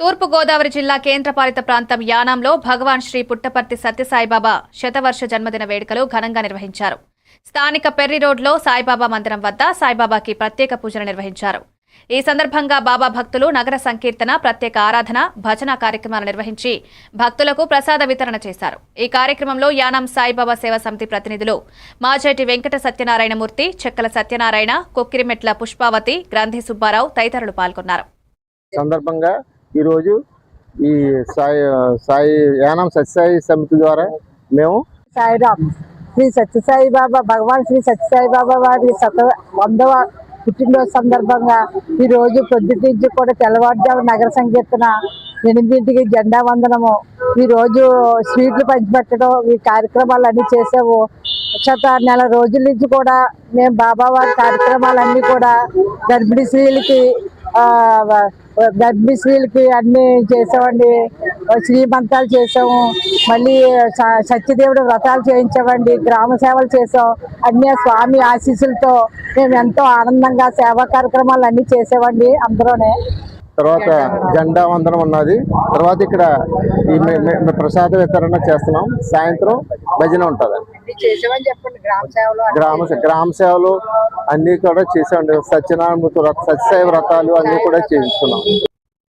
తూర్పుగోదావరి జిల్లా కేంద్రపాలిత ప్రాంతం యానాంలో భగవాన్ శ్రీ పుట్టపర్తి సత్యసాయిబాబా శతవర్ష జన్మదిన వేడుకలు ఘనంగా నిర్వహించారు. స్థానిక పెర్రి రోడ్లో సాయిబాబా మందిరం వద్ద సాయిబాబాకి ప్రత్యేక పూజలు నిర్వహించారు. ఈ సందర్భంగా బాబా భక్తులు నగర సంకీర్తన ప్రత్యేక ఆరాధన భజన కార్యక్రమాలు నిర్వహించి భక్తులకు ప్రసాద వితరణ చేశారు. ఈ కార్యక్రమంలో యానం సాయిబాబా సేవా సమితి ప్రతినిధులు మాజేటి వెంకట సత్యనారాయణమూర్తి చెక్కల సత్యనారాయణ కొక్కిరిమెట్ల పుష్పావతి గ్రంథి సుబ్బారావు తదితరులు పాల్గొన్నారు. సందర్భంగా ఈరోజు ఈ సాయి సాయి యానం సత్యసాయి సమితి ద్వారా మేము సాయిరామ్ శ్రీ సత్యసాయి బాబా భగవాన్ శ్రీ సత్యసాయి బాబా వారి శత వందవ పుట్టినరోజు సందర్భంగా ఈరోజు రోజు పొద్దుటి నుంచి కూడా తెల్లవారుజాము నగర సంకీర్తన ఎనిమిదింటికి జెండా వందనము. ఈ రోజు స్వీట్లు పంచిపెట్టడం ఈ కార్యక్రమాలు అన్నీ చేసాము గత నెల రోజుల నుంచి కూడా మేము బాబా వారి కార్యక్రమాలన్నీ కూడా గర్భిణీ స్త్రీలకి స్త్రీలకి అన్ని చేసామండి శ్రీమంతాలు చేసాము. మళ్ళీ సత్యదేవుడు వ్రతాలు చేయించామండి. గ్రామ సేవలు చేసాం. అన్ని స్వామి ఆశీస్సులతో మేము ఎంతో ఆనందంగా సేవా కార్యక్రమాలు అన్ని చేసామండి అందరూనే. తర్వాత జెండా వందనం ఉన్నది. తర్వాత ఇక్కడ ఈ ప్రసాద వితరణ చేస్తున్నాం. సాయంత్రం భజన ఉంటుంది. చేసామని చెప్పండి. గ్రామ సేవలు గ్రామ గ్రామ సేవలు అన్ని కూడా చేసాం సత్యనారాయణ వ్రత- సత్యసాయి వ్రతాలు అన్ని కూడా చేయించుకున్నాం.